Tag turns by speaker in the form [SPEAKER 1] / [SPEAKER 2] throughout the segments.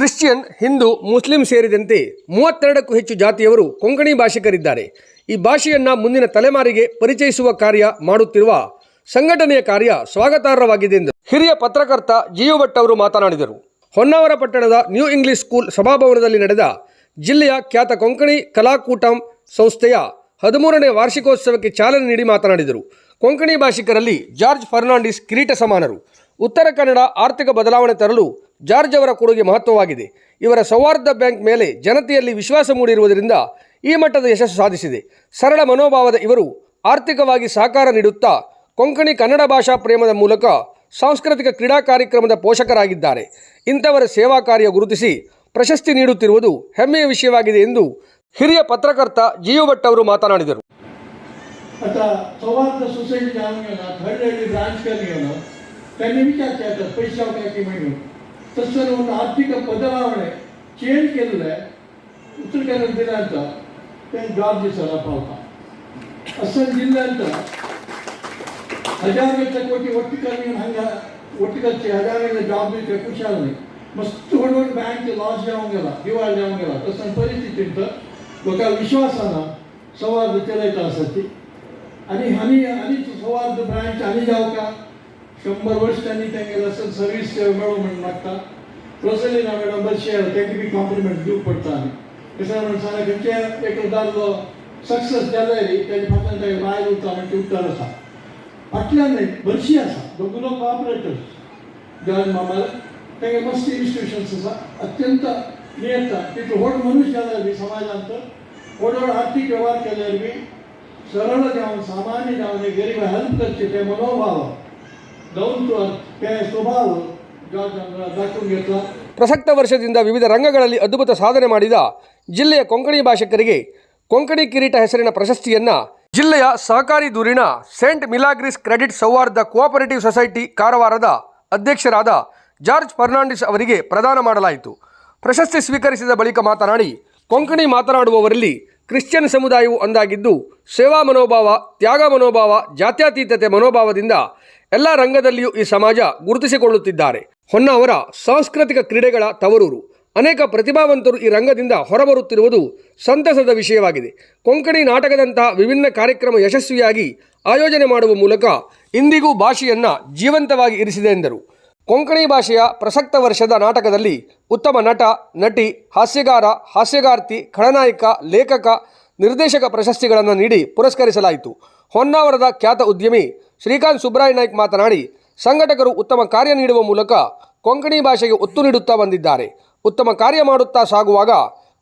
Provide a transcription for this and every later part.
[SPEAKER 1] Christian, Hindu, Muslim ಸೇರಿದಂತೆ ಮೂವತ್ತೆರಡಕ್ಕೂ ಹೆಚ್ಚು ಜಾತಿಯವರು ಕೊಂಕಣಿ ಭಾಷಿಕರಿದ್ದಾರೆ. ಈ ಭಾಷೆಯನ್ನು ಮುಂದಿನ ತಲೆಮಾರಿಗೆ ಪರಿಚಯಿಸುವ ಕಾರ್ಯ ಮಾಡುತ್ತಿರುವ ಸಂಘಟನೆಯ ಕಾರ್ಯ ಸ್ವಾಗತಾರ್ಹವಾಗಿದೆ ಎಂದು ಹಿರಿಯ ಪತ್ರಕರ್ತ ಜಿಯು ಭಟ್ ಅವರು ಮಾತನಾಡಿದರು. ಹೊನ್ನಾವರ ಪಟ್ಟಣದ ನ್ಯೂ ಇಂಗ್ಲಿಷ್ ಸ್ಕೂಲ್ ಸಭಾಭವನದಲ್ಲಿ ನಡೆದ ಜಿಲ್ಲೆಯ ಖ್ಯಾತ ಕೊಂಕಣಿ ಕಲಾಕೂಟಂ ಸಂಸ್ಥೆಯ ಹದಿಮೂರನೇ ವಾರ್ಷಿಕೋತ್ಸವಕ್ಕೆ ಚಾಲನೆ ನೀಡಿ ಮಾತನಾಡಿದರು. ಕೊಂಕಣಿ ಭಾಷಿಕರಲ್ಲಿ ಜಾರ್ಜ್ ಫರ್ನಾಂಡಿಸ್ ಕಿರೀಟ ಸಮಾನರು. ಉತ್ತರ ಕನ್ನಡ ಆರ್ಥಿಕ ಬದಲಾವಣೆ ತರಲು ಜಾರ್ಜ್ ಅವರ ಕೊಡುಗೆ ಮಹತ್ವವಾಗಿದೆ. ಇವರ ಸೌಹಾರ್ದ ಬ್ಯಾಂಕ್ ಮೇಲೆ ಜನತೆಯಲ್ಲಿ ವಿಶ್ವಾಸ ಮೂಡಿರುವುದರಿಂದ ಈ ಮಟ್ಟದ ಯಶಸ್ಸು ಸಾಧಿಸಿದೆ. ಸರಳ ಮನೋಭಾವದ ಇವರು ಆರ್ಥಿಕವಾಗಿ ಸಹಕಾರ ನೀಡುತ್ತಾ ಕೊಂಕಣಿ ಕನ್ನಡ ಭಾಷಾ ಪ್ರೇಮದ ಮೂಲಕ ಸಾಂಸ್ಕೃತಿಕ ಕ್ರೀಡಾ ಕಾರ್ಯಕ್ರಮದ ಪೋಷಕರಾಗಿದ್ದಾರೆ. ಇಂಥವರ ಸೇವಾ ಕಾರ್ಯ ಗುರುತಿಸಿ ಪ್ರಶಸ್ತಿ ನೀಡುತ್ತಿರುವುದು ಹೆಮ್ಮೆಯ ವಿಷಯವಾಗಿದೆ ಎಂದು ಹಿರಿಯ ಪತ್ರಕರ್ತ ಜಿಯು ಭಟ್ ಅವರು ಮಾತನಾಡಿದರು.
[SPEAKER 2] त्यांनी विचार केला पैशावर काय की म्हणून तसं म्हणून आर्थिक बदलावणे चेंज केलेलं आहे. उतरकन्नड जिल्ह्यांचा त्यांनी जॉब दिसायला पावता असं जिल्ह्यांचा हजारांच्या कोटी वर्टिकल हांगा वर्टिकलचे हजारांचे जॉब दिवचे कुशाल नाही. मस्त हळूहळू बँक लॉस जाऊन गेला दिवाळ जाऊन गेला. तसं परिस्थितीत लोकांना विश्वासाना संवाद चलयता आसा ती. आणि हानी हानी संवाद ब्रँच आणि जाऊ का? शंभर वर्ष त्यांनी बसचे त्यांनी बी कॉम्प्लिमेंट दिवंक पडटा एक दादलो सक्सेस जाल्यार तेजे फाटल्यान तेगे न्हय बरशी आसा दोगुलो कॉपरेटर्स जॉर्ज मामाल तेगे मस्त इन्स्टिट्यूशन्स आसा अत्यंत नियंता तितून व्हड मनुश्य जाल्यार बी समाजांत व्हड व्हड आर्थीक व्यवहार केल्यार बी सरळ सामान्य जावन एक गरीब हेल्प करचे मनोभाव
[SPEAKER 1] ಪ್ರಸಕ್ತ ವರ್ಷದಿಂದ ವಿವಿಧ ರಂಗಗಳಲ್ಲಿ ಅದ್ಭುತ ಸಾಧನೆ ಮಾಡಿದ ಜಿಲ್ಲೆಯ ಕೊಂಕಣಿ ಭಾಷಕರಿಗೆ ಕೊಂಕಣಿ ಕಿರೀಟ ಹೆಸರಿನ ಪ್ರಶಸ್ತಿಯನ್ನು ಜಿಲ್ಲೆಯ ಸಹಕಾರಿ ದೂರಿನ saint Milagres credit Souharda cooperative society ಕಾರವಾರದ ಅಧ್ಯಕ್ಷರಾದ ಜಾರ್ಜ್ ಫರ್ನಾಂಡಿಸ್ ಅವರಿಗೆ ಪ್ರದಾನ ಮಾಡಲಾಯಿತು. ಪ್ರಶಸ್ತಿ ಸ್ವೀಕರಿಸಿದ ಬಳಿಕ ಮಾತನಾಡಿ, ಕೊಂಕಣಿ ಮಾತನಾಡುವವರಲ್ಲಿ ಕ್ರಿಶ್ಚಿಯನ್ ಸಮುದಾಯವು ಒಂದಾಗಿದ್ದು, ಸೇವಾ ಮನೋಭಾವ, ತ್ಯಾಗ ಮನೋಭಾವ, ಜಾತ್ಯತೀತತೆ ಮನೋಭಾವದಿಂದ ಎಲ್ಲ ರಂಗದಲ್ಲಿಯೂ ಈ ಸಮಾಜ ಗುರುತಿಸಿಕೊಳ್ಳುತ್ತಿದ್ದಾರೆ. ಹೊನ್ನಾವರ ಸಾಂಸ್ಕೃತಿಕ ಕ್ರೀಡೆಗಳ ತವರೂರು. ಅನೇಕ ಪ್ರತಿಭಾವಂತರು ಈ ರಂಗದಿಂದ ಹೊರಬರುತ್ತಿರುವುದು ಸಂತಸದ ವಿಷಯವಾಗಿದೆ. ಕೊಂಕಣಿ ನಾಟಕದಂತಹ ವಿಭಿನ್ನ ಕಾರ್ಯಕ್ರಮ ಯಶಸ್ವಿಯಾಗಿ ಆಯೋಜನೆ ಮಾಡುವ ಮೂಲಕ ಇಂದಿಗೂ ಭಾಷೆಯನ್ನು ಜೀವಂತವಾಗಿ ಇರಿಸಿದೆ ಎಂದರು. ಕೊಂಕಣಿ ಭಾಷೆಯ ಪ್ರಸಕ್ತ ವರ್ಷದ ನಾಟಕದಲ್ಲಿ ಉತ್ತಮ ನಟ, ನಟಿ, ಹಾಸ್ಯಗಾರ, ಹಾಸ್ಯಗಾರ್ತಿ, ಖಳನಾಯಕ, ಲೇಖಕ, ನಿರ್ದೇಶಕ ಪ್ರಶಸ್ತಿಗಳನ್ನು ನೀಡಿ ಪುರಸ್ಕರಿಸಲಾಯಿತು. ಹೊನ್ನಾವರದ ಖ್ಯಾತ ಉದ್ಯಮಿ ಶ್ರೀಕಾಂತ್ ಸುಬ್ರಾಯ್ ನಾಯ್ಕ್ ಮಾತನಾಡಿ, ಸಂಘಟಕರು ಉತ್ತಮ ಕಾರ್ಯ ನೀಡುವ ಮೂಲಕ ಕೊಂಕಣಿ ಭಾಷೆಗೆ ಒತ್ತು ನೀಡುತ್ತಾ ಬಂದಿದ್ದಾರೆ. ಉತ್ತಮ ಕಾರ್ಯ ಮಾಡುತ್ತಾ ಸಾಗುವಾಗ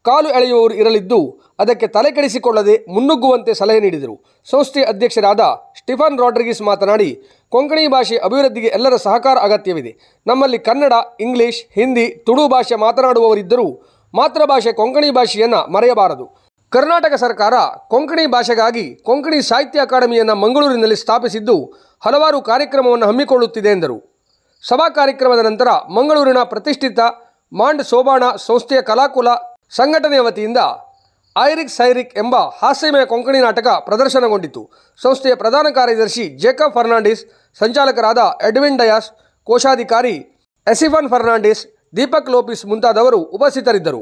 [SPEAKER 1] ಕಾಲು ಎಳೆಯುವವರು ಇರಲಿದ್ದು ಅದಕ್ಕೆ ತಲೆಕೆಡಿಸಿಕೊಳ್ಳದೆ ಮುನ್ನುಗ್ಗುವಂತೆ ಸಲಹೆ ನೀಡಿದರು. ಸಂಸ್ಥೆ ಅಧ್ಯಕ್ಷರಾದ ಸ್ಟಿಫನ್ ರಾಡ್ರಿಗಿಸ್ ಮಾತನಾಡಿ, ಕೊಂಕಣಿ ಭಾಷೆ ಅಭಿವೃದ್ಧಿಗೆ ಎಲ್ಲರ ಸಹಕಾರ ಅಗತ್ಯವಿದೆ. ನಮ್ಮಲ್ಲಿ ಕನ್ನಡ, ಇಂಗ್ಲಿಷ್, ಹಿಂದಿ, ತುಳು ಭಾಷೆ ಮಾತನಾಡುವವರಿದ್ದರೂ ಮಾತೃಭಾಷೆ ಕೊಂಕಣಿ ಭಾಷೆಯನ್ನು ಮರೆಯಬಾರದು. ಕರ್ನಾಟಕ ಸರ್ಕಾರ ಕೊಂಕಣಿ ಭಾಷೆಗಾಗಿ ಕೊಂಕಣಿ ಸಾಹಿತ್ಯ ಅಕಾಡೆಮಿಯನ್ನು ಮಂಗಳೂರಿನಲ್ಲಿ ಸ್ಥಾಪಿಸಿದ್ದು ಹಲವಾರು ಕಾರ್ಯಕ್ರಮವನ್ನು ಹಮ್ಮಿಕೊಳ್ಳುತ್ತಿದೆ ಎಂದರು. ಸಭಾ ಕಾರ್ಯಕ್ರಮದ ನಂತರ ಮಂಗಳೂರಿನ ಪ್ರತಿಷ್ಠಿತ ಮಾಂಡ್ ಸೋಬಾಣ ಸಂಸ್ಥೆಯ ಕಲಾಕುಲ ಸಂಘಟನೆಯ ವತಿಯಿಂದ ಐರಿಕ್ ಸೈರಿಕ್ ಎಂಬ ಹಾಸ್ಯಮಯ ಕೊಂಕಣಿ ನಾಟಕ ಪ್ರದರ್ಶನಗೊಂಡಿತು. ಸಂಸ್ಥೆಯ ಪ್ರಧಾನ ಕಾರ್ಯದರ್ಶಿ ಜೇಕಬ್ ಫರ್ನಾಂಡಿಸ್, ಸಂಚಾಲಕರಾದ ಎಡ್ವಿನ್ ಡಯಾಸ್, ಕೋಶಾಧಿಕಾರಿ ಎಸಿಫನ್ ಫರ್ನಾಂಡಿಸ್, ದೀಪಕ್ ಲೋಪಿಸ್ ಮುಂತಾದವರು ಉಪಸ್ಥಿತರಿದ್ದರು.